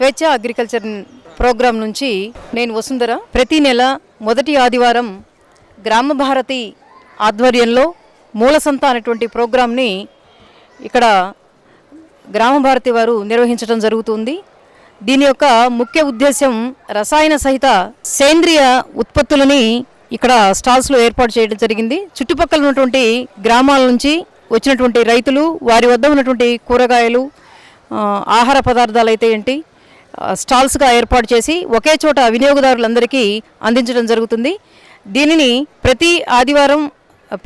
స్వేచ్ఛ agriculture programme నుంచి నేను వసుంధర. ప్రతి నెల మొదటి ఆదివారం గ్రామ భారతి ఆధ్వర్యంలో మూలసంత అనేటువంటి ప్రోగ్రాంని ఇక్కడ గ్రామ భారతి వారు నిర్వహించడం జరుగుతుంది. దీని యొక్క ముఖ్య ఉద్దేశం రసాయన సహిత సేంద్రియ ఉత్పత్తులని ఇక్కడ స్టాల్స్లో ఏర్పాటు చేయడం జరిగింది. చుట్టుపక్కల ఉన్నటువంటి గ్రామాల నుంచి వచ్చినటువంటి రైతులు వారి వద్ద ఉన్నటువంటి కూరగాయలు ఆహార పదార్థాలు అయితే ఏంటి స్టాల్స్గా ఏర్పాటు చేసి ఒకే చోట వినియోగదారులందరికీ అందించడం జరుగుతుంది. దీనిని ప్రతి ఆదివారం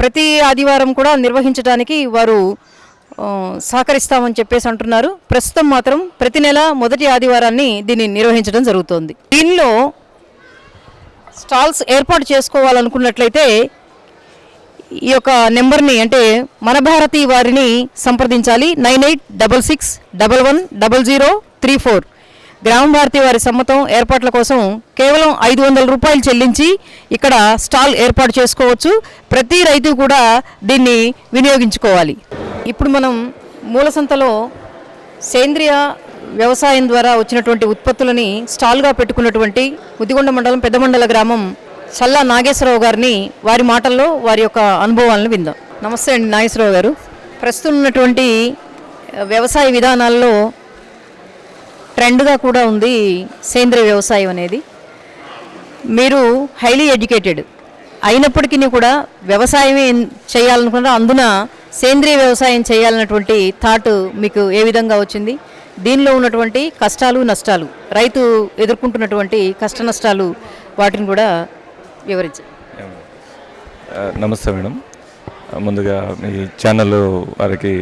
ప్రతి ఆదివారం కూడా నిర్వహించడానికి వారు సహకరిస్తామని చెప్పేసి అంటున్నారు. ప్రస్తుతం మాత్రం ప్రతి నెల మొదటి ఆదివారాన్ని దీన్ని నిర్వహించడం జరుగుతోంది. దీనిలో స్టాల్స్ ఏర్పాటు చేసుకోవాలనుకున్నట్లయితే ఈ యొక్క నెంబర్ని అంటే మన భారతి వారిని సంప్రదించాలి. Nine eight double six double one double zero three four. గ్రామ భారతి వారి సమ్మతం ఏర్పాట్ల కోసం కేవలం ఐదు వందల రూపాయలు చెల్లించి ఇక్కడ స్టాల్ ఏర్పాటు చేసుకోవచ్చు. ప్రతి రైతు కూడా దీన్ని వినియోగించుకోవాలి. ఇప్పుడు మనం మూలసంతలో సేంద్రియ వ్యవసాయం ద్వారా వచ్చినటువంటి ఉత్పత్తులని స్టాల్గా పెట్టుకున్నటువంటి ముదిగొండ మండలం పెద్దమండల గ్రామం చల్లా నాగేశ్వరరావు గారిని వారి మాటల్లో వారి యొక్క అనుభవాలను విందాం. నమస్తే అండి నాగేశ్వరరావు గారు. ప్రస్తుతం ఉన్నటువంటి వ్యవసాయ విధానాల్లో ట్రెండ్గా కూడా ఉంది సేంద్రియ వ్యవసాయం అనేది. మీరు హైలీ ఎడ్యుకేటెడ్. అయినప్పటికీ కూడా వ్యవసాయమే చేయాలనుకున్నా అందున సేంద్రియ వ్యవసాయం చేయాలన్నటువంటి థాట్ మీకు ఏ విధంగా వచ్చింది? దీనిలో ఉన్నటువంటి కష్టాలు నష్టాలు రైతు ఎదుర్కొంటున్నటువంటి కష్ట నష్టాలు వాటిని కూడా వివరించ. నమస్తే మేడం. ముందుగా మీ ఛానల్ వారికి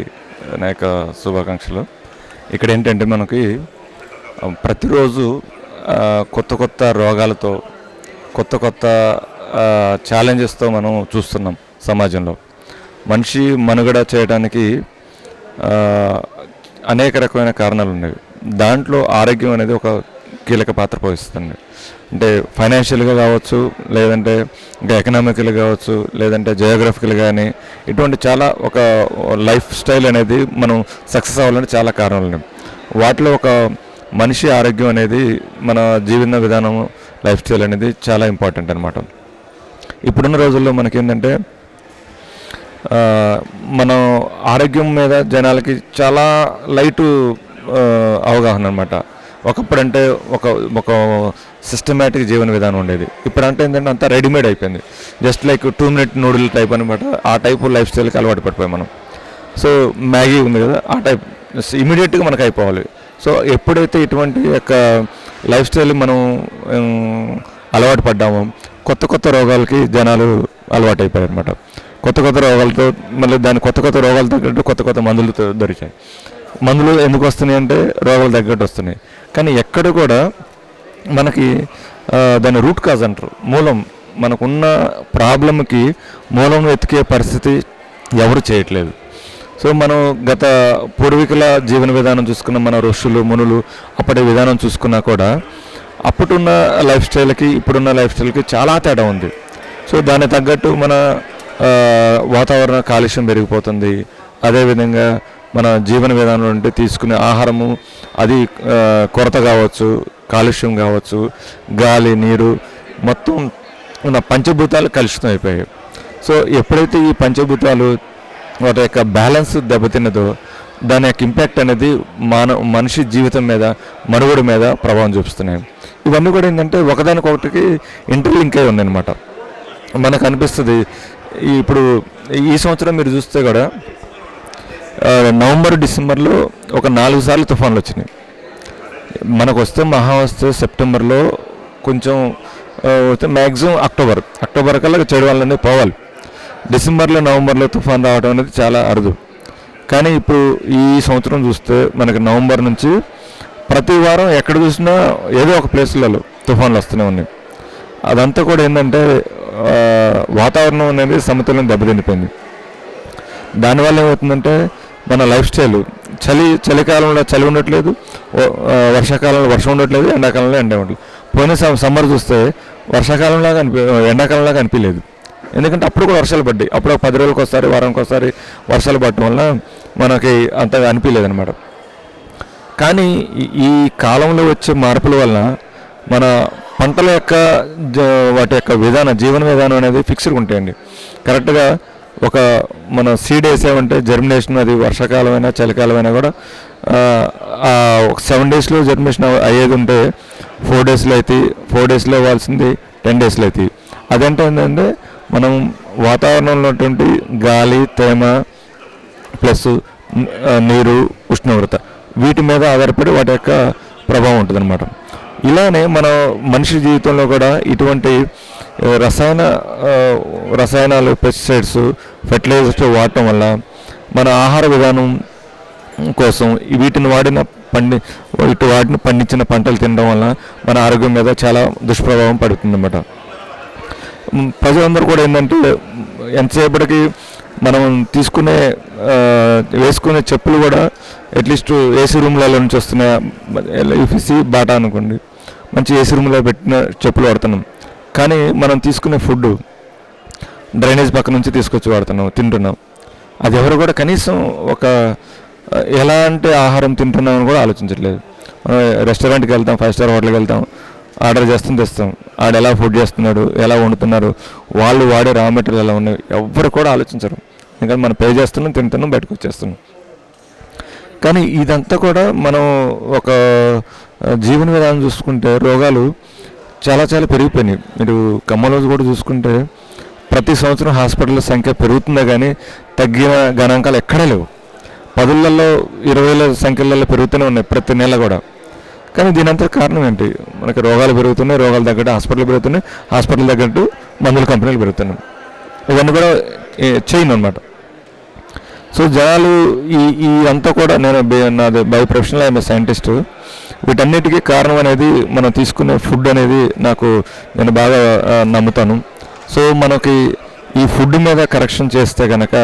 నా యొక్క శుభాకాంక్షలు. ఇక్కడ ఏంటంటే మనకి ప్రతిరోజు కొత్త కొత్త రోగాలతో కొత్త కొత్త ఛాలెంజెస్తో మనం చూస్తున్నాం సమాజంలో. మనిషి మనుగడ చేయడానికి అనేక రకమైన కారణాలు ఉన్నాయి దాంట్లో ఆరోగ్యం అనేది ఒక కీలక పాత్ర పోషిస్తుంది. అంటే ఫైనాన్షియల్గా కావచ్చు లేదంటే ఇంకా ఎకనామికల్ కావచ్చు లేదంటే జియోగ్రఫికల్ కానీ ఇటువంటి చాలా ఒక లైఫ్ స్టైల్ అనేది మనం సక్సెస్ అవ్వాలంటే చాలా కారణాలు ఉన్నాయి వాటిలో ఒక మనిషి ఆరోగ్యం అనేది మన జీవన విధానం లైఫ్ స్టైల్ అనేది చాలా ఇంపార్టెంట్ అనమాట ఇప్పుడున్న రోజుల్లో మనకేంటంటే మనం ఆరోగ్యం మీద జనాలకి చాలా లైటు అవగాహన అనమాట ఒకప్పుడంటే ఒక ఒక సిస్టమేటిక్ జీవన విధానం ఉండేది. ఇప్పుడు అంటే ఏంటంటే అంతా రెడీమేడ్ అయిపోయింది. Just like two minute noodle type అనమాట ఆ టైపు లైఫ్ స్టైల్కి అలవాటు పడిపోయాం మనం. సో మ్యాగీ ఉంది కదా ఆ టైప్ ఇమీడియట్గా మనకు అయిపోవాలి. సో ఎప్పుడైతే ఇటువంటి యొక్క లైఫ్ స్టైల్ మనం అలవాటు పడ్డామో కొత్త కొత్త రోగాలకి జనాలు అలవాటు అయిపోయారు అనమాట కొత్త కొత్త రోగాలతో మళ్ళీ దాని కొత్త కొత్త రోగాలు తగ్గట్టు కొత్త కొత్త మందులు దొరికాయి. మందులు ఎందుకు వస్తున్నాయి అంటే రోగాలు తగ్గట్టు వస్తున్నాయి. కానీ ఎక్కడ కూడా మనకి దాని రూట్ కాజ్ అంటారు. మూలం మనకున్న ప్రాబ్లంకి మూలం వెతికే పరిస్థితి ఎవరు చేయట్లేదు. సో మనం గత పూర్వీకుల జీవన విధానం చూసుకున్న మన ఋషులు మునులు అప్పటి విధానం చూసుకున్నా కూడా అప్పుడున్న లైఫ్ స్టైల్కి ఇప్పుడున్న లైఫ్ స్టైల్కి చాలా తేడా ఉంది. సో దానికి తగ్గట్టు మన వాతావరణ కాలుష్యం పెరిగిపోతుంది. అదేవిధంగా మన జీవన విధానం ఉంటే తీసుకునే ఆహారము అది కొరత కావచ్చు కాలుష్యం కావచ్చు గాలి నీరు మొత్తం ఉన్న పంచభూతాలు కలుషితం అయిపోయాయి సో ఎప్పుడైతే ఈ పంచభూతాలు వాటి యొక్క బ్యాలెన్స్ దెబ్బతిన్నదో దాని యొక్క ఇంపాక్ట్ అనేది మాన మనిషి జీవితం మీద మనుగడ మీద ప్రభావం చూపిస్తున్నాయి. ఇవన్నీ కూడా ఏంటంటే ఒకదానికొకటికి ఇంటర్లింక్ అయి ఉందన్నమాట మనకు అనిపిస్తుంది ఇప్పుడు ఈ సంవత్సరం మీరు చూస్తే కూడా నవంబర్ డిసెంబర్లో ఒక నాలుగు సార్లు తుఫాన్లు వచ్చినాయి. మనకు వస్తే మహా వస్తే సెప్టెంబర్లో కొంచెం వస్తే మ్యాక్సిమం అక్టోబర్. అక్టోబర్ కల్లా చెడు వాళ్ళనే పోవాలి. డిసెంబర్లో నవంబర్లో తుఫాన్ రావడం అనేది చాలా అరుదు. కానీ ఇప్పుడు ఈ సంవత్సరం చూస్తే మనకి నవంబర్ నుంచి ప్రతి వారం ఎక్కడ చూసినా ఏదో ఒక ప్లేస్లలో తుఫాన్లు వస్తూనే ఉన్నాయి. అదంతా కూడా ఏంటంటే వాతావరణం అనేది సమతుల్యం దెబ్బతిండిపోయింది దానివల్ల ఏమవుతుందంటే మన లైఫ్ స్టైల్ చలి చలికాలంలో చలి ఉండట్లేదు వర్షాకాలంలో వర్షం ఉండట్లేదు ఎండాకాలంలో ఎండ ఉండట్లేదు. పోయిన సమ్మర్ చూస్తే వర్షాకాలంలాగా అనిపి ఎండాకాలంలాగా అనిపించలేదు ఎందుకంటే అప్పుడు కూడా వర్షాలు పడ్డాయి. అప్పుడు పది రోజులకు ఒకసారి వారానికి ఒకసారి వర్షాలు పడటం వల్ల మనకి అంతగా అనిపించలేదు అనమాట కానీ ఈ- కాలంలో వచ్చే మార్పుల వలన మన పంటల యొక్క వాటి యొక్క విధానం జీవన విధానం అనేది ఫిక్స్డ్గా ఉంటాయండి. కరెక్ట్గా ఒక మన సీడ్ వేసామంటే జర్మినేషన్ అది వర్షాకాలమైనా చలికాలమైనా కూడా ఒక సెవెన్ డేస్లో జర్మినేషన్ అయ్యేది ఉంటే ఫోర్ డేస్లో అయితే ఫోర్ డేస్లో ఇవ్వాల్సింది టెన్ డేస్లో అయితే అదేంటే ఏంటంటే మనం వాతావరణంలో ఉన్నటువంటి గాలి తేమ ప్లస్ నీరు ఉష్ణోగ్రత వీటి మీద ఆధారపడి వాటి యొక్క ప్రభావం ఉంటుందన్నమాట. ఇలానే మన మనిషి జీవితంలో కూడా ఇటువంటి రసాయన రసాయనాలు పెస్టిసైడ్స్ ఫెర్టిలైజర్స్ వాడటం వల్ల మన ఆహార విధానం కోసం వీటిని వాడిన పండి ఇటు వాటిని పండించిన పంటలు తినడం వల్ల మన ఆరోగ్యం మీద చాలా దుష్ప్రభావం పడుతుందన్నమాట. ప్రజలందరూ కూడా ఏంటంటే ఎంతసేపటికి మనం తీసుకునే వేసుకునే చెప్పులు కూడా అట్లీస్ట్ ఏసీ రూమ్లలో నుంచి వస్తున్నాయి యూఫీసీ బాటా అనుకోండి మంచి ఏసీ రూమ్లో పెట్టిన చెప్పులు వాడుతున్నాం. కానీ మనం తీసుకునే ఫుడ్ డ్రైనేజ్ పక్క నుంచి తీసుకొచ్చి వాడుతున్నాం తింటున్నాం. అది ఎవరు కూడా కనీసం ఒక ఎలా ఎలాంటి ఆహారం తింటున్నామని కూడా ఆలోచించట్లేదు. మనం రెస్టారెంట్కి వెళ్తాం ఫైవ్ స్టార్ హోటల్కి వెళ్తాం ఆర్డర్ చేస్తుంది తెస్తాం. ఆడు ఎలా ఫుడ్ చేస్తున్నాడు ఎలా వండుతున్నారు వాళ్ళు వాడే రా మెటీరియల్ ఎలా ఉన్నాయి ఎవ్వరు కూడా ఆలోచించరు. ఎందుకంటే మనం పే చేస్తున్నాం తింటున్నాం బయటకు వచ్చేస్తున్నాం. కానీ ఇదంతా కూడా మనం ఒక జీవన విధానం చూసుకుంటే రోగాలు చాలా చాలా పెరిగిపోయినాయి. మీరు కమ్మలోజు కూడా చూసుకుంటే ప్రతి సంవత్సరం హాస్పిటల్ సంఖ్య పెరుగుతుందే కానీ తగ్గిన గణాంకాలు ఎక్కడా లేవు. పదులలో ఇరవైల సంఖ్యలలో పెరుగుతూనే ఉన్నాయి ప్రతి నెల కూడా. కానీ దీని అంతా కారణం ఏంటి? మనకి రోగాలు పెరుగుతున్నాయి రోగాలు తగ్గట్టు హాస్పిటల్ పెరుగుతున్నాయి హాస్పిటల్ తగ్గట్టు మందుల కంపెనీలు పెరుగుతున్నాయి. ఇవన్నీ కూడా చైన్ అనమాట సో జనాలు ఈ ఈ అంతా కూడా నేను నాది బై ప్రొఫెషనల్ ఐఎమ్ సైంటిస్ట్. వీటన్నిటికీ కారణం అనేది మనం తీసుకునే ఫుడ్ అనేది నాకు నేను బాగా నమ్ముతాను. సో మనకి ఈ ఫుడ్ మీద కరెక్షన్ చేస్తే కనుక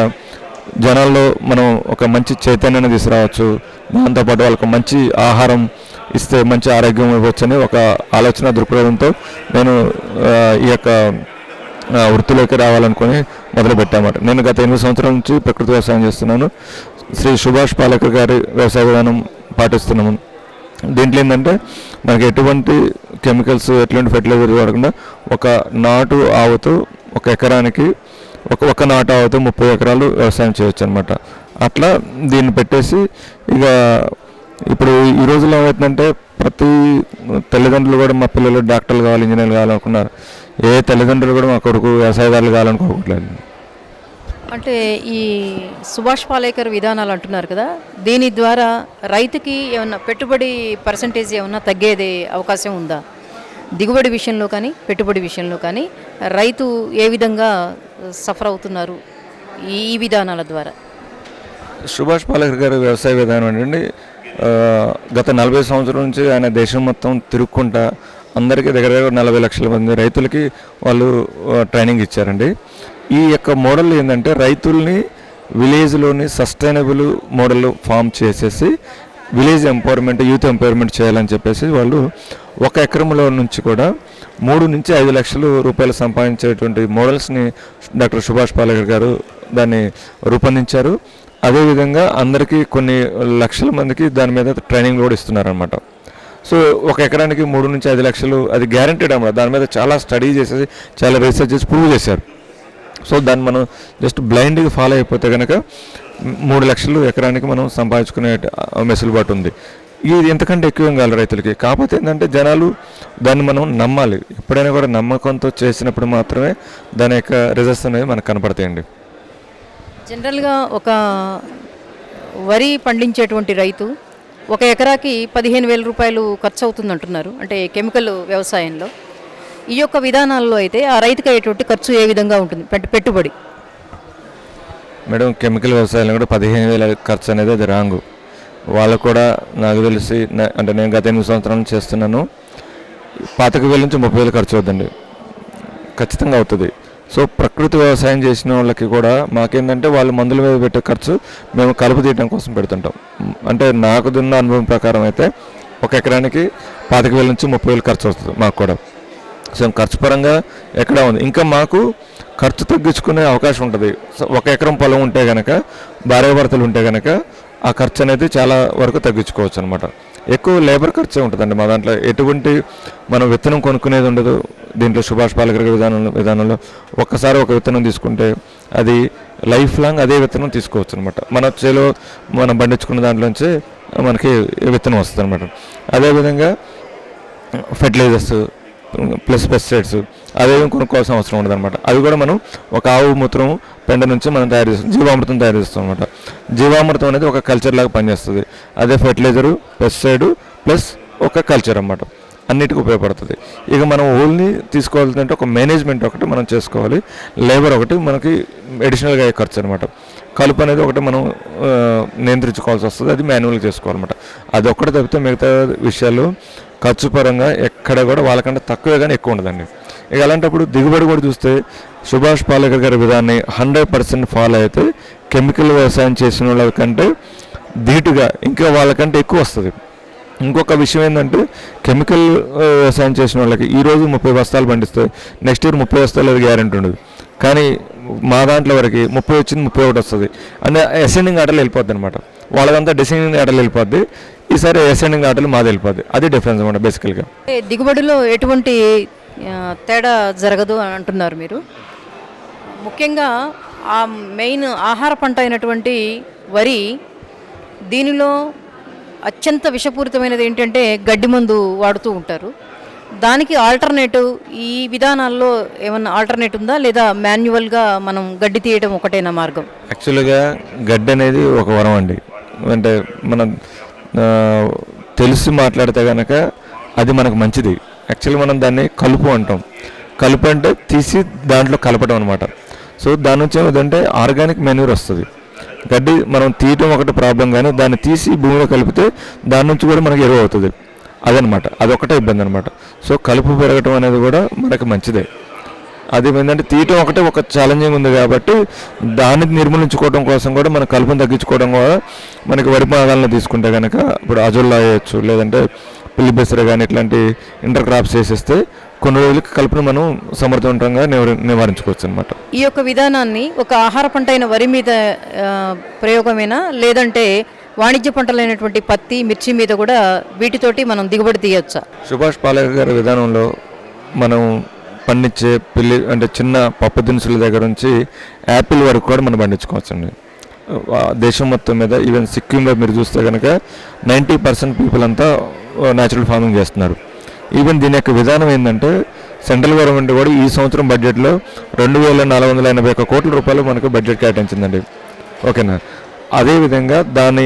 జనాల్లో మనం ఒక మంచి చైతన్యాన్ని తీసుకురావచ్చు. దాంతోపాటు వాళ్ళకు మంచి ఆహారం ఇస్తే మంచి ఆరోగ్యం ఇవ్వచ్చని ఒక ఆలోచన దృక్పథంతో నేను ఈ యొక్క వృత్తిలోకి రావాలనుకుని మొదలుపెట్టామాట. నేను గత ఎనిమిది సంవత్సరాల నుంచి ప్రకృతి వ్యవసాయం చేస్తున్నాను. శ్రీ సుభాష్ పాలకర్ గారి వ్యవసాయ విధానం పాటిస్తున్నాము. దీంట్లో ఏంటంటే మనకి ఎటువంటి కెమికల్స్ ఎటువంటి ఫెర్టిలైజర్ వాడకుండా ఒక నాటు ఆవుతో ఒక ఎకరానికి ఒక ఒక నాటు ఆవుతో ముప్పై ఎకరాలు వ్యవసాయం చేయొచ్చు అనమాట అట్లా దీన్ని పెట్టేసి ఇక ఇప్పుడు ఈ రోజుల్లో ఏమవుతుందంటే ప్రతి తల్లిదండ్రులు కూడా మా పిల్లలు డాక్టర్లు కావాలి ఇంజనీర్లు కావాలనుకున్నారు ఏ తల్లిదండ్రులు కూడా మా కొడుకు వ్యవసాయదారులు కావాలనుకోవట్లేదు అంటే ఈ సుభాష్ పాలేకర్ విధానాలు అంటున్నారు కదా దీని ద్వారా రైతుకి ఏమన్నా పెట్టుబడి పర్సంటేజ్ ఏమన్నా తగ్గేదే అవకాశం ఉందా? దిగుబడి విషయంలో కానీ పెట్టుబడి విషయంలో కానీ రైతు ఏ విధంగా సఫర్ అవుతున్నారు ఈ విధానాల ద్వారా? సుభాష్ పాలేకర్ గారి వ్యవసాయ విధానం ఏంటంటే గత నలభై సంవత్సరాల నుంచి ఆయన దేశం మొత్తం తిరుక్కుంటా అందరికీ దగ్గర దగ్గర నలభై లక్షల మంది రైతులకి వాళ్ళు ట్రైనింగ్ ఇచ్చారండి. ఈ యొక్క మోడల్ ఏంటంటే రైతుల్ని విలేజ్లోని సస్టైనబుల్ మోడల్ ఫామ్ చేసేసి విలేజ్ ఎంపవర్మెంట్ యూత్ ఎంపవర్మెంట్ చేయాలని చెప్పేసి వాళ్ళు ఒక ఎకరంలో నుంచి కూడా మూడు నుంచి ఐదు లక్షలు రూపాయలు సంపాదించేటువంటి మోడల్స్ని డాక్టర్ సుభాష్ పాలేకర్ గారు దాన్ని రూపొందించారు. అదేవిధంగా అందరికీ కొన్ని లక్షల మందికి దాని మీద ట్రైనింగ్ కూడా ఇస్తున్నారనమాట సో ఒక ఎకరానికి మూడు నుంచి ఐదు లక్షలు అది గ్యారంటీడ్ అనమాట దాని మీద చాలా స్టడీ చేసేసి చాలా రీసెర్చ్ చేసి ప్రూవ్ చేశారు. సో దాన్ని మనం జస్ట్ బ్లైండ్గా ఫాలో అయిపోతే కనుక మూడు లక్షలు ఎకరానికి మనం సంపాదించుకునే ఆ, వెసులుబాటు ఉంది. ఇది ఎంతకంటే ఎక్కువ ఏం రైతులకి. కాకపోతే ఏంటంటే జనాలు దాన్ని మనం నమ్మాలి. ఎప్పుడైనా కూడా నమ్మకంతో చేసినప్పుడు మాత్రమే దాని యొక్క రిజల్ట్స్ అనేవి మనకు కనపడతాయండి. జనరల్గా ఒక వరి పండించేటువంటి రైతు ఒక ఎకరాకి పదిహేను వేల రూపాయలు ఖర్చు అవుతుంది అంటున్నారు అంటే కెమికల్ వ్యవసాయంలో. ఈ యొక్క విధానాల్లో అయితే ఆ రైతుకి అయ్యేటువంటి ఖర్చు ఏ విధంగా ఉంటుంది? పెట్టుబడి. మేడం కెమికల్ వ్యవసాయంలో కూడా పదిహేను వేల ఖర్చు అనేది అది రాంగు. వాళ్ళు కూడా నాకు తెలిసి అంటే నేను గత ఎనిమిది సంవత్సరాలు చేస్తున్నాను. పాతిక వేల నుంచి ముప్పై వేలు ఖర్చు అవుతుందండి ఖచ్చితంగా అవుతుంది. సో ప్రకృతి వ్యవసాయం చేసిన వాళ్ళకి కూడా మాకేంటంటే వాళ్ళు మందుల మీద పెట్టే ఖర్చు మేము కలుపు తీయడం కోసం పెడుతుంటాం. అంటే నాకు దున్న అనుభవం ప్రకారం అయితే ఒక ఎకరానికి పాతిక వేల నుంచి ముప్పై వేలు ఖర్చు వస్తుంది మాకు కూడా. సో ఖర్చు పరంగా ఎక్కడ ఉంది. ఇంకా మాకు ఖర్చు తగ్గించుకునే అవకాశం ఉంటుంది. సో ఒక ఎకరం పొలం ఉంటే కనుక భార్యాభర్తలు ఉంటే కనుక ఆ ఖర్చు అనేది చాలా వరకు తగ్గించుకోవచ్చు అనమాట ఎక్కువ లేబర్ ఖర్చే ఉంటుందండి. మా దాంట్లో ఎటువంటి మనం విత్తనం కొనుక్కునేది ఉండదు. దీంట్లో సుభాష్ పాలకర్ విధానంలో విధానంలో ఒక్కసారి ఒక విత్తనం తీసుకుంటే అది లైఫ్ లాంగ్ అదే విత్తనం తీసుకోవచ్చు అనమాట మన చేలో మనం పండించుకున్న దాంట్లోంచి మనకి విత్తనం వస్తుంది అనమాట అదేవిధంగా ఫెర్టిలైజర్స్ ప్లస్ పెస్టిసైడ్స్ అదేం కొనుక్కోవాల్సిన అవసరం ఉండదు అనమాట అవి కూడా మనం ఒక ఆవు మూత్రం పెండ నుంచి మనం తయారు చేస్తాం జీవామృతం తయారు చేస్తాం అనమాట. జీవామృతం అనేది ఒక కల్చర్ లాగా పనిచేస్తుంది. అదే ఫెర్టిలైజరు పెస్టిసైడ్ ప్లస్ ఒక కల్చర్ అన్నమాట. అన్నిటికీ ఉపయోగపడుతుంది. ఇక మనం ఓన్లీ అంటే ఒక మేనేజ్మెంట్ ఒకటి మనం చేసుకోవాలి. లేబర్ ఒకటి మనకి అడిషనల్గా అయ్యే ఖర్చు అనమాట కలుపు అనేది ఒకటి మనం నియంత్రించుకోవాల్సి వస్తుంది. అది మాన్యువల్గా చేసుకోవాలన్నమాట. అది ఒక్కటి తప్పితే మిగతా విషయాలు ఖర్చు పరంగా ఎక్కడ కూడా వాళ్ళకంటే తక్కువే కానీ ఎక్కువ ఉండదండి. ఇక అలాంటప్పుడు దిగుబడి కూడా చూస్తే సుభాష్ పాలేకర్ గారి విధాన్ని హండ్రెడ్ పర్సెంట్ ఫాలో అయితే కెమికల్ వ్యవసాయం చేసిన వాళ్ళ కంటే ధీటుగా ఇంకా వాళ్ళకంటే ఎక్కువ వస్తుంది. ఇంకొక విషయం ఏంటంటే కెమికల్ వ్యవసాయం చేసిన వాళ్ళకి ఈరోజు ముప్పై బస్తాలు పండిస్తే నెక్స్ట్ ఇయర్ ముప్పై బస్తాలు అది గ్యారెంటీ ఉండదు. కానీ మా దాంట్లో వరకు ముప్పై వచ్చింది ముప్పై ఒకటి వస్తుంది. అంటే అసెండింగ్ ఆటలు వెళ్ళిపోద్ది అనమాట వాళ్ళదంతా డిసెండింగ్ ఆటలు వెళ్ళిపోద్ది. ఈసారి అసెండింగ్ ఆటలు మాది వెళ్ళిపోద్ది. అది డిఫరెన్స్ అనమాట బేసికల్గా దిగుబడిలో ఎటువంటి తేడా జరగదు అని అంటున్నారు మీరు. ముఖ్యంగా ఆ మెయిన్ ఆహార పంట అయినటువంటి వరి దీనిలో అత్యంత విషపూరితమైనది ఏంటంటే గడ్డి మందు వాడుతూ ఉంటారు. దానికి ఆల్టర్నేటివ్ ఈ విధానాల్లో ఏమన్నా ఆల్టర్నేట్ ఉందా? లేదా మాన్యువల్గా మనం గడ్డి తీయడం ఒకటేనా మార్గం? యాక్చువల్గా గడ్డి అనేది ఒక వరం అండి. అంటే మనం తెలిసి మాట్లాడితే కనుక అది మనకు మంచిది. యాక్చువల్లీ మనం దాన్ని కలుపు అంటాం. కలుపు అంటే తీసి దాంట్లో కలపడం అనమాట సో దాని నుంచి ఏమిటంటే ఆర్గానిక్ మెన్యూర్ వస్తుంది. గడ్డి మనం తీయటం ఒకటి ప్రాబ్లం కానీ దాన్ని తీసి భూమిలో కలిపితే దాని నుంచి కూడా మనకి ఎరువు అవుతుంది. అదనమాట అదొకటే ఇబ్బంది అనమాట సో కలుపు పెరగటం అనేది కూడా మనకి మంచిదే. అది ఏంటంటే తీయటం ఒకటే ఒక ఛాలెంజింగ్ ఉంది కాబట్టి దాన్ని నిర్మూలించుకోవడం కోసం కూడా మన కలుపును తగ్గించుకోవడం కూడా మనకి వరి భాగాలను తీసుకుంటే కనుక ఇప్పుడు అజొల్లా వేయచ్చు లేదంటే పిల్లి బెసర కానీ ఇట్లాంటి ఇంటర్ క్రాప్స్ చేసేస్తే కొన్ని రోజులకి కలుపును మనం సమర్థవంతంగా నివారి నివారించుకోవచ్చు అనమాట ఈ యొక్క విధానాన్ని ఒక ఆహార పంట అయిన వరి మీద ప్రయోగమేనా? లేదంటే వాణిజ్య పంటలైనటువంటి పత్తి మిర్చి మీద కూడా వీటితోటి మనం దిగుబడి తీయొచ్చా? సుభాష్ పాలేకర్ గారి విధానంలో మనం పండించే పిల్లి అంటే చిన్న పప్పు దినుసుల దగ్గర నుంచి యాపిల్ వరకు కూడా మనం పండించుకోవచ్చండి. ఆ దేశం మొత్తం మీద ఈవెన్ సిక్కింలో మీరు చూస్తే కనుక నైంటీ పర్సెంట్ పీపుల్ అంతా న్యాచురల్ ఫార్మింగ్ చేస్తున్నారు. ఈవెన్ దీని యొక్క విధానం ఏంటంటే సెంట్రల్ గవర్నమెంట్ కూడా ఈ సంవత్సరం బడ్జెట్లో రెండు వేల నాలుగు వందల ఎనభై ఒక్క కోట్ల రూపాయలు మనకు బడ్జెట్ కేటాయించిందండి. ఓకేనా? అదేవిధంగా దాని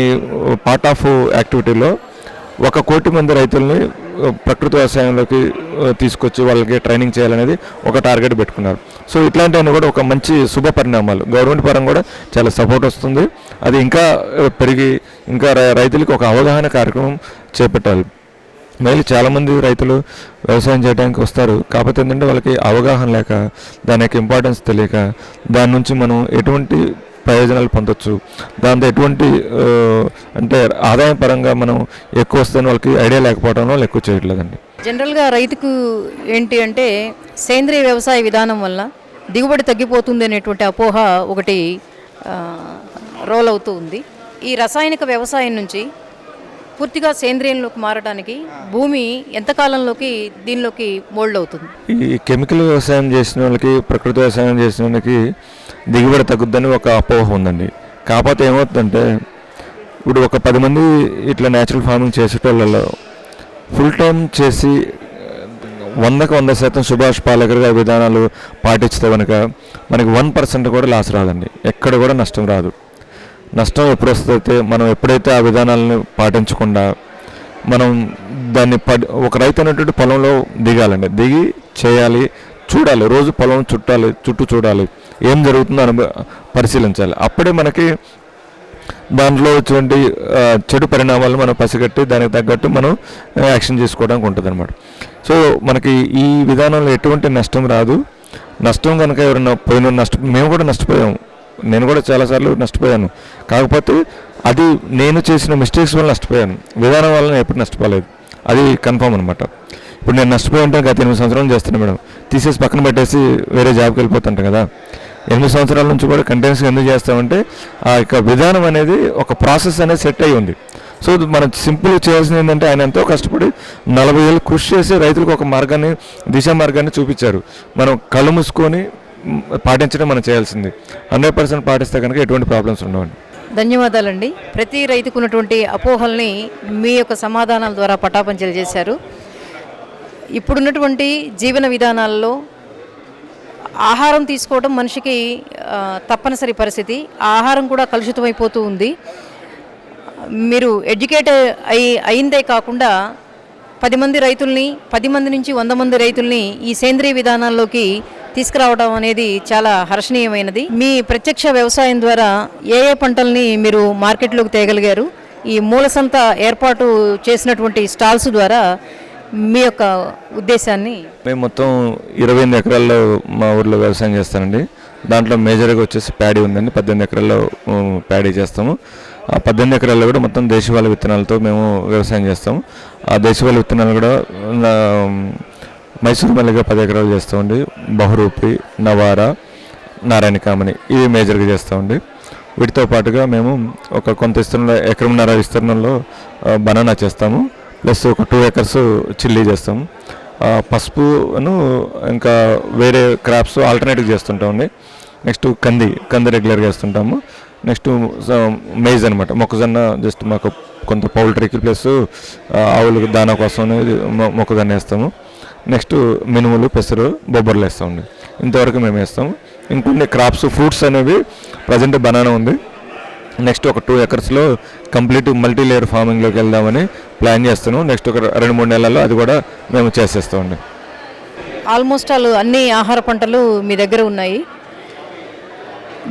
పార్ట్ ఆఫ్ యాక్టివిటీలో ఒక కోటి మంది రైతుల్ని ప్రకృతి వ్యవసాయంలోకి తీసుకొచ్చి వాళ్ళకి ట్రైనింగ్ చేయాలనేది ఒక టార్గెట్ పెట్టుకున్నారు. సో ఇట్లాంటివన్నీ కూడా ఒక మంచి శుభ పరిణామాలు. గవర్నమెంట్ పరంగా కూడా చాలా సపోర్ట్ వస్తుంది. అది ఇంకా పెరిగి ఇంకా రైతులకి రైతులకు ఒక అవగాహన కార్యక్రమం చేపట్టాలి. మళ్ళీ చాలామంది రైతులు వ్యవసాయం చేయడానికి వస్తారు. కాకపోతే ఏంటంటే వాళ్ళకి అవగాహన లేక దాని యొక్క ఇంపార్టెన్స్ తెలియక దాని నుంచి మనం ఎటువంటి ప్రయోజనాలు పొందొచ్చు. దాంతో ఎటువంటి అంటే ఆదాయం పరంగా మనం ఎక్కువ వస్తుందని వాళ్ళకి ఐడియా లేకపోవడం వాళ్ళు ఎక్కువ చేయట్లేదండి. జనరల్గా రైతుకు ఏంటి అంటే సేంద్రియ వ్యవసాయ విధానం వల్ల దిగుబడి తగ్గిపోతుంది అనేటువంటి అపోహ ఒకటి రోల్ అవుతూ ఉంది. ఈ రసాయనిక వ్యవసాయం నుంచి పూర్తిగా సేంద్రియంలోకి మారడానికి భూమి ఎంత కాలంలోకి దీనిలోకి మోల్డ్ అవుతుంది? ఈ కెమికల్ వ్యవసాయం చేసిన వాళ్ళకి ప్రకృతి వ్యవసాయం చేసిన వాళ్ళకి దిగుబడి తగ్గుద్దని ఒక అపోహ ఉందండి. కాకపోతే ఏమవుతుందంటే ఇప్పుడు ఒక పది మంది ఇట్లా న్యాచురల్ ఫార్మింగ్ చేసేటోళ్ళలో ఫుల్ టైం చేసి వందకు వంద శాతం సుభాష్ పాలేకర్ గారి విధానాలు పాటిస్తే కనుక మనకి వన్ పర్సెంట్ కూడా లాస్ రాదండి. ఎక్కడ కూడా నష్టం రాదు. నష్టం ఎప్పుడు వస్తుందైతే మనం ఎప్పుడైతే ఆ విధానాలను పాటించకుండా మనం దాన్ని ఒక రైతు అనేటువంటి పొలంలో దిగాలండి. దిగి చేయాలి చూడాలి. రోజు పొలం చుట్టాలి చుట్టూ చూడాలి. ఏం జరుగుతుందో అని పరిశీలించాలి. అప్పుడే మనకి దాంట్లో వచ్చేటువంటి చెడు పరిణామాలను మనం పసిగట్టి దానికి తగ్గట్టు మనం యాక్షన్ చేసుకోవడానికి ఉంటుంది అనమాట సో మనకి ఈ విధానంలో ఎటువంటి నష్టం రాదు. నష్టం కనుక ఎవరైనా పోయిన నష్ట మేము కూడా నష్టపోయాము. నేను కూడా చాలాసార్లు నష్టపోయాను. కాకపోతే అది నేను చేసిన మిస్టేక్స్ వల్ల నష్టపోయాను. విధానం వల్ల నేను ఎప్పుడు నష్టపోలేదు. అది కన్ఫామ్ అనమాట ఇప్పుడు నేను నష్టపోయి ఉంటే గత ఎనిమిది సంవత్సరాలు చేస్తాను మేడం. తీసేసి పక్కన పెట్టేసి వేరే జాబ్కి వెళ్ళిపోతుంటాను కదా. ఎనిమిది సంవత్సరాల నుంచి కూడా కంటిన్యూస్గా ఎందుకు చేస్తామంటే ఆ యొక్క విధానం అనేది ఒక ప్రాసెస్ అనేది సెట్ అయ్యి ఉంది. సో మనం సింపుల్ చేయాల్సింది ఏంటంటే ఆయన ఎంతో కష్టపడి నలభై ఏళ్ళు కృషి చేసి రైతులకు ఒక మార్గాన్ని దిశా మార్గాన్ని చూపించారు. మనం కళ్ళు మూసుకొని పాటించడం మనం చేయాల్సింది. హండ్రెడ్ పర్సెంట్ పాటిస్తే కనుక ఎటువంటి ప్రాబ్లమ్స్ ఉండవండి. ధన్యవాదాలండి. ప్రతి రైతుకు ఉన్నటువంటి అపోహల్ని మీ యొక్క సమాధానాల ద్వారా పటాపంచలు చేశారు. ఇప్పుడున్నటువంటి జీవన విధానాల్లో ఆహారం తీసుకోవడం మనిషికి తప్పనిసరి పరిస్థితి. ఆహారం కూడా కలుషితమైపోతూ ఉంది. మీరు ఎడ్యుకేట్ అయి అయిందే కాకుండా పది మంది రైతుల్ని పది మంది నుంచి వంద మంది రైతుల్ని ఈ సేంద్రియ విధానాల్లోకి తీసుకురావడం అనేది చాలా హర్షణీయమైనది. మీ ప్రత్యక్ష వ్యవసాయం ద్వారా ఏ ఏ పంటల్ని మీరు మార్కెట్లోకి తేగలిగారు? ఈ మూల సంత ఏర్పాటు చేసినటువంటి స్టాల్స్ ద్వారా మీ యొక్క ఉద్దేశాన్ని మేము మొత్తం ఇరవై ఎనిమిది ఎకరాల్లో మా ఊర్లో వ్యవసాయం చేస్తానండి. దాంట్లో మేజర్గా వచ్చేసి ప్యాడీ ఉందండి. పద్దెనిమిది ఎకరాల్లో ప్యాడీ చేస్తాము. ఆ పద్దెనిమిది ఎకరాల్లో కూడా మొత్తం దేశవాళ విత్తనాలతో మేము వ్యవసాయం చేస్తాము. ఆ దేశవాళ విత్తనాలు కూడా మైసూరు మల్లిగా పది ఎకరాలు చేస్తామండి బహురూపి నవారా నారాయణ కామని ఇవి మేజర్గా చేస్తామండి వీటితో పాటుగా మేము ఒక కొంత విస్తీర్ణంలో ఎకరంన్నర విస్తీర్ణంలో బనానా చేస్తాము ప్లస్ ఒక టూ ఎకర్స్ చిల్లీ చేస్తాము. పసుపును ఇంకా వేరే క్రాప్స్ ఆల్టర్నేటివ్ చేస్తుంటామండి నెక్స్ట్ కంది కంది రెగ్యులర్గా వేస్తుంటాము నెక్స్ట్ మేజ్ అనమాట మొక్కజొన్న జస్ట్ మాకు కొంత పౌల్ట్రీకి ప్లస్ ఆవులకు దానా కోసం మొక్కజొన్న వేస్తాము. నెక్స్ట్ మినుములు పెసరు బొబ్బర్లు వేస్తామండి ఇంతవరకు మేము వేస్తాం ఇంకొన్ని క్రాప్స్ ఫ్రూట్స్ అనేవి ప్రజెంట్ బనానా ఉంది. నెక్స్ట్ ఒక టూ ఎకర్స్లో కంప్లీట్ మల్టీ లేయర్ ఫార్మింగ్లోకి వెళ్దామని ప్లాన్ చేస్తున్నాం. నెక్స్ట్ ఒక రెండు మూడు నెలల్లో అది కూడా మేము చేసేస్తామండి ఆల్మోస్ట్ ఆల్ అన్ని ఆహార పంటలు మీ దగ్గర ఉన్నాయి.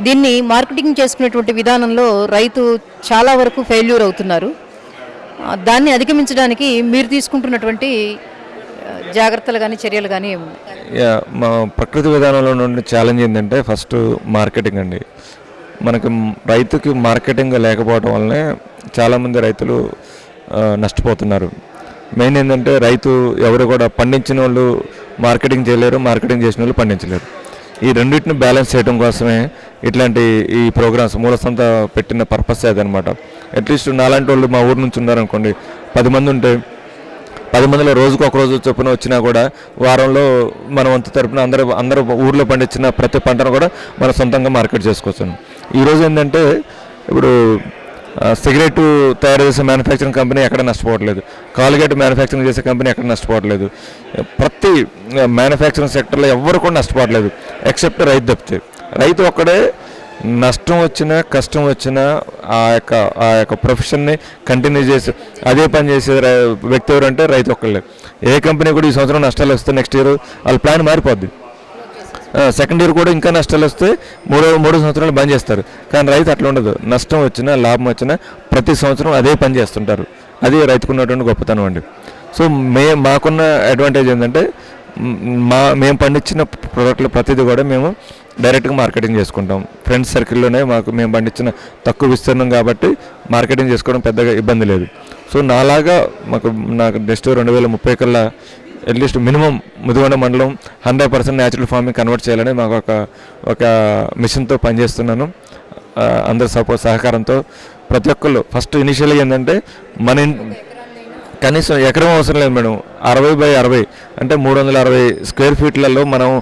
దీన్ని మార్కెటింగ్ చేసుకునేటువంటి విధానంలో రైతు చాలా వరకు ఫెయిల్యూర్ అవుతున్నారు. దాన్ని అధిగమించడానికి మీరు తీసుకుంటున్నటువంటి జాగ్రత్తలు కానీ చర్యలు కానీ యా, మా ప్రకృతి విధానంలో నుండి ఛాలెంజ్ ఏంటంటే ఫస్ట్ మార్కెటింగ్ అండి. మనకి రైతుకి మార్కెటింగ్ లేకపోవడం వల్లనే చాలామంది రైతులు నష్టపోతున్నారు. మెయిన్ ఏంటంటే రైతు ఎవరు కూడా పండించిన వాళ్ళు మార్కెటింగ్ చేయలేరు మార్కెటింగ్ చేసిన వాళ్ళు పండించలేరు. ఈ రెండింటిని బ్యాలెన్స్ చేయడం కోసమే ఇట్లాంటి ఈ ప్రోగ్రామ్స్ మూలసంత పెట్టిన పర్పస్ అదనమాట అట్లీస్ట్ నాలాంటి వాళ్ళు మా ఊరు నుంచి ఉన్నారనుకోండి పది మంది ఉంటే పది మందిలో రోజుకు ఒక రోజు చొప్పున వచ్చినా కూడా వారంలో మన వంతు తరపున అందరూ అందరూ ఊర్లో పండించిన ప్రతి పంటను కూడా మన సొంతంగా మార్కెట్ చేసుకోవచ్చు. ఈరోజు ఏంటంటే ఇప్పుడు సిగరెట్ తయారు చేసే మ్యానుఫ్యాక్చరింగ్ కంపెనీ ఎక్కడ నష్టపోవట్లేదు. కాల్గేట్ మ్యానుఫ్యాక్చరింగ్ చేసే కంపెనీ ఎక్కడ నష్టపోవట్లేదు. ప్రతి మ్యానుఫ్యాక్చరింగ్ సెక్టర్లో ఎవ్వరు కూడా నష్టపోవట్లేదు ఎక్సెప్ట్ రైతు తప్పితే. రైతు ఒక్కడే నష్టం వచ్చినా కష్టం వచ్చినా ఆ యొక్క ఆ యొక్క ప్రొఫెషన్ని కంటిన్యూ చేసి అదే పని చేసే వ్యక్తి ఎవరంటే రైతు ఒక్కళ్ళే. ఏ కంపెనీ కూడా ఈ సంవత్సరం నష్టాలు వస్తే నెక్స్ట్ ఇయర్ వాళ్ళ ప్లాన్ మారిపోద్ది. సెకండ్ ఇయర్ కూడా ఇంకా నష్టాలు వస్తే మూడో మూడు సంవత్సరాలు బంద్ చేస్తారు. కానీ రైతు అట్లా ఉండదు. నష్టం వచ్చినా లాభం వచ్చినా ప్రతి సంవత్సరం అదే పని చేస్తుంటారు. అది రైతుకున్నటువంటి గొప్పతనం అండి. సో మే మాకున్న అడ్వాంటేజ్ ఏంటంటే మా మేము పండించిన ప్రోడక్ట్లు ప్రతిదీ కూడా మేము డైరెక్ట్గా మార్కెటింగ్ చేసుకుంటాం. ఫ్రెండ్స్ సర్కిల్లోనే మాకు మేము పండించిన తక్కువ విస్తీర్ణం కాబట్టి మార్కెటింగ్ చేసుకోవడం పెద్దగా ఇబ్బంది లేదు. సో నాలాగా మాకు నాకు నెక్స్ట్ రెండు వేల ముప్పై కల్లా అట్లీస్ట్ మినిమం ముదిగొండ మండలం hundred percent natural farming convert చేయాలని మాకు ఒక ఒక మిషన్తో పనిచేస్తున్నాను. అందరి సపోర్ట్ సహకారంతో ప్రతి ఒక్కళ్ళు ఫస్ట్ ఇనిషియల్గా ఏంటంటే మన ఇన్- కనీసం ఎకరం అవసరం లేదు మేడం. అరవై బై అరవై అంటే మూడు వందల అరవై స్క్వేర్ ఫీట్లలో మనం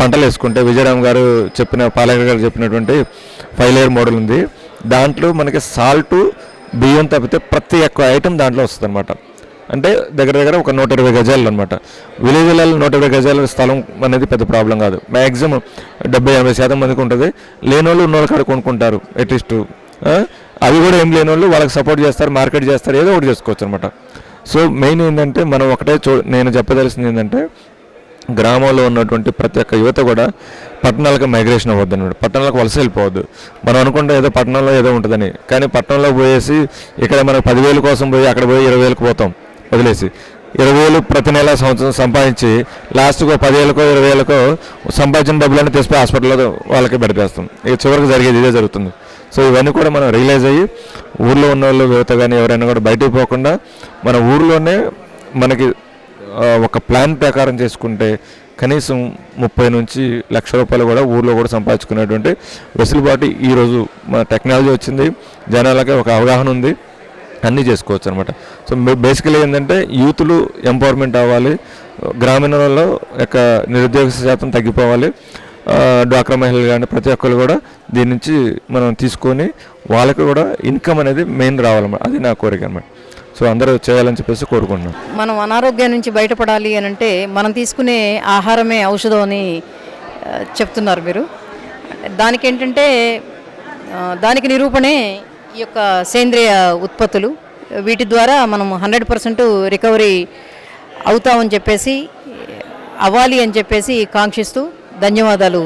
పంటలు వేసుకుంటే విజయరామ్ గారు చెప్పిన పాలేకర్ గారు చెప్పినటువంటి ఫైవ్ లేయర్ మోడల్ ఉంది. దాంట్లో మనకి సాల్ట్ బియ్యం తప్పితే ప్రతి ఒక్క ఐటెం దాంట్లో వస్తుంది అనమాట అంటే దగ్గర దగ్గర ఒక నూట ఇరవై గజాలు అనమాట విలేజ్లలో నూట ఇరవై గజాల స్థలం అనేది పెద్ద ప్రాబ్లం కాదు. మ్యాక్సిమం డెబ్బై ఎనభై శాతం మందికి ఉంటుంది. లేని వాళ్ళు ఉన్న వాళ్ళు కాడ కొనుక్కుంటారు అట్లీస్ట్ అవి కూడా ఏం లేని వాళ్ళు వాళ్ళకి సపోర్ట్ చేస్తారు మార్కెట్ చేస్తారు ఏదో ఒకటి చేసుకోవచ్చు అనమాట సో మెయిన్ ఏంటంటే మనం ఒకటే చూ నేను చెప్పదలసింది ఏంటంటే గ్రామంలో ఉన్నటువంటి ప్రతి ఒక్క యువత కూడా పట్టణాలకు మైగ్రేషన్ అవ్వద్దు అనమాట పట్టణాలకు వలస వెళ్ళిపోవద్దు. మనం అనుకుంటే ఏదో పట్టణంలో ఏదో ఉంటుందని. కానీ పట్టణంలో పోయేసి ఇక్కడ మనం పదివేల కోసం పోయి అక్కడ పోయి ఇరవై వేలకు పోతాం. వదిలేసి. ఇరవై వేలు ప్రతి నెల సంవత్సరం సంపాదించి లాస్ట్కు పదివేలకో ఇరవై వేలకో సంపాదించిన డబ్బులన్నీ తెచ్చిపోయి హాస్పిటల్లో వాళ్ళకి పెడితేస్తాం ఇక చివరికి జరిగేది ఇదే జరుగుతుంది. సో ఇవన్నీ కూడా మనం రియలైజ్ అయ్యి ఊర్లో ఉన్న వాళ్ళు యువత కానీ ఎవరైనా కూడా బయటికి పోకుండా మన ఊర్లోనే మనకి ఒక ప్లాన్ ప్రకారం చేసుకుంటే కనీసం ముప్పై నుంచి లక్ష రూపాయలు కూడా ఊర్లో కూడా సంపాదించుకునేటువంటి వెసులుబాటు ఈరోజు మన టెక్నాలజీ వచ్చింది. జనాలకి ఒక అవగాహన ఉంది. అన్నీ చేసుకోవచ్చు అనమాట సో బేసికలీ ఏంటంటే యూత్లు ఎంపవర్మెంట్ అవ్వాలి. గ్రామీణంలో యొక్క నిరుద్యోగ శాతం తగ్గిపోవాలి. డ్వాక్రా మహిళలు కానీ ప్రతి ఒక్కరు కూడా దీని నుంచి మనం తీసుకొని వాళ్ళకి కూడా ఇన్కమ్ అనేది మెయిన్ రావాలన్నమాట. అది నా కోరిక అనమాట సో అందరూ చేయాలని చెప్పేసి కోరుకుంటున్నాం. మనం అనారోగ్యం నుంచి బయటపడాలి అని అంటే మనం తీసుకునే ఆహారమే ఔషధం అని చెప్తున్నారు మీరు. దానికి ఏంటంటే దానికి నిరూపణే ఈ యొక్క సేంద్రియ ఉత్పత్తులు. వీటి ద్వారా మనం హండ్రెడ్ పర్సెంట్ రికవరీ అవుతామని చెప్పేసి అవ్వాలి అని చెప్పేసి కాంక్షిస్తూ ధన్యవాదాలు.